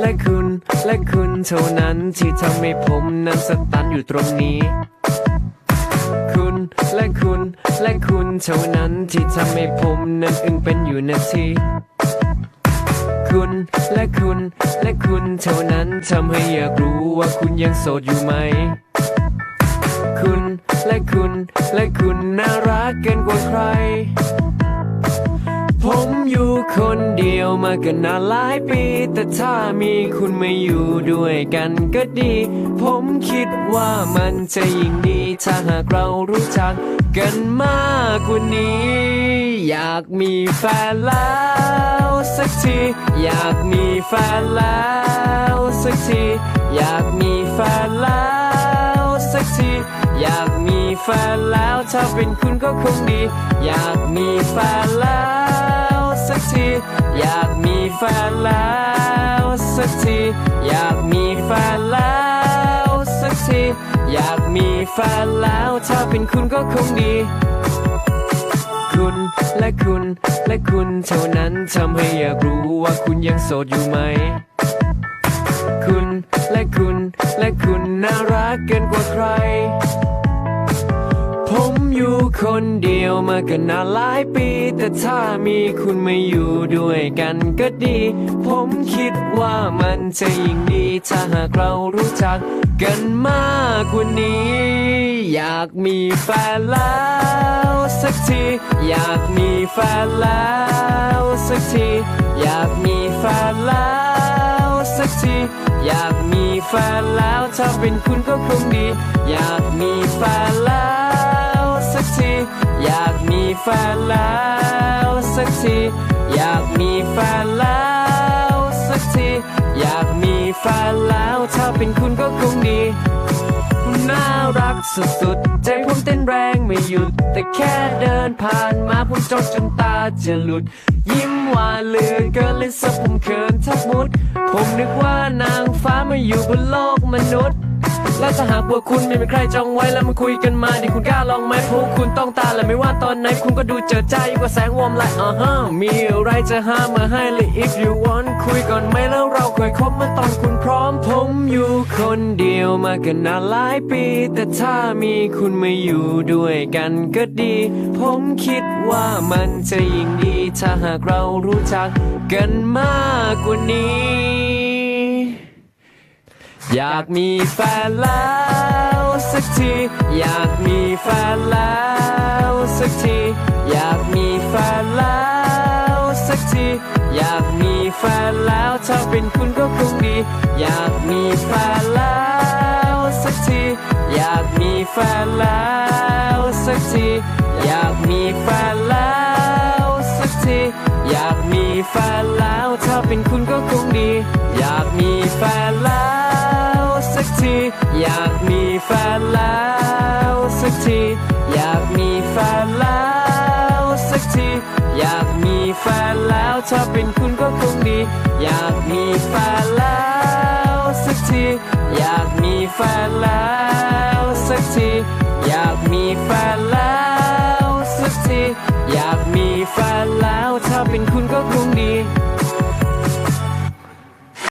และคุณ และคุณเท่านั้นที่ทำให้ผมนั้นสตันอยู่ตรงนี้ คุณและคุณ และคุณเท่านั้นที่ทำให้ผมนั้นอึ้งเป็นอยู่นาทีคุณและคุณ และคุณเท่านั้นทำให้อยากรู้ว่าคุณยังโสดอยู่ไหม คุณและคุณ และคุณน่ารักเกินกว่าใคร คนเดียวมากันนานหลายปี แต่ถ้ามีคุณมาอยู่ด้วยกันก็ดี ผมคิดว่ามันจะยิ่งดี ถ้าหากเรารู้จักกันมากกว่านี้ อยากมีแฟนแล้วสักที อยากมีแฟนแล้วสักที อยากมีแฟนแล้วสักทีอยากมีแฟนแล้วถ้าเป็นคุณก็คงดี อยากมีแฟนแล้ว ที อยากมีแฟนแล้วสักที อยากมีแฟนแล้วสักที อยากมีแฟนแล้วถ้าเป็นคุณก็คงดี คุณและคุณและคุณเท่านั้นทำให้อยากรู้ว่าคุณยังโสดอยู่ไหม คุณและคุณและคุณน่ารักเกินกว่าใคร อยู่คนเดียวมากันนานหลายปี แต่ถ้ามีคุณมาอยู่ด้วยกันก็ดี ผมคิดว่ามันจะยิ่งดี ถ้าหากเรารู้จักกันมากกว่านี้ อยากมีแฟนแล้วสักที อยากมีแฟนแล้วสักที อยากมีแฟนแล้วสักทีอยากมีแฟนแล้วถ้าเป็นคุณก็คงดี อยากมีแฟนแล้ว แฟนแล้วสักที อยากมีแฟนแล้วสักที อยากมีแฟนแล้วถ้าเป็นคุณก็คงดีน่ารักสุดๆ ใจผมเต้นแรงไม่หยุด แต่แค่เดินผ่านมาผมจ้องจนตาจะหลุด ยิ้มหวานเหลือเกินเลยสับผมเขินทับมุด ผมนึกว่านางฟ้ามาอยู่บนโลกมนุษย์ และถ้าหากว่าคุณไม่มีใครจองไว้แล้วมาคุยกันมาดิคุณกล้าลองไหมพราะคุณต้องตาและไม่ว่าตอนไหนคุณก็ดูเจอใจกว่าแสงวอมไลท์อ่าฮะมีอะไรจะห้ามมาให้เลย if you want คุยก่อนไหมแล้วเราค่อยคบเมื่อตอนคุณพร้อมผมอยู่คนเดียวมากันนานหลายปี แต่ถ้ามีคุณมาอยู่ด้วยกันก็ดี ผมคิดว่ามันจะยิ่งดี ถ้าหากเรารู้จักกันมากกว่านี้ อยากมีแฟนแล้วสักที อยากมีแฟนแล้วสักที อยากมีแฟนแล้วสักที อยากมีแฟนแล้วถ้าเป็นคุณก็คงดี อยากมีแฟนแล้วสักที อยากมีแฟนแล้วสักที อยากมีแฟนแล้วสักทีอยากมีแฟนแล้วถ้าเป็นคุณก็คงดี อยากมีแฟนแล้ว อยากมีแฟนแล้วสักที อยากมีแฟนแล้วสักที อยากมีแฟนแล้วถ้าเป็นคุณก็คงดี อยากมีแฟนแล้วสักที อยากมีแฟนแล้วสักที อยากมีแฟนแล้วสักที อยากมีแฟน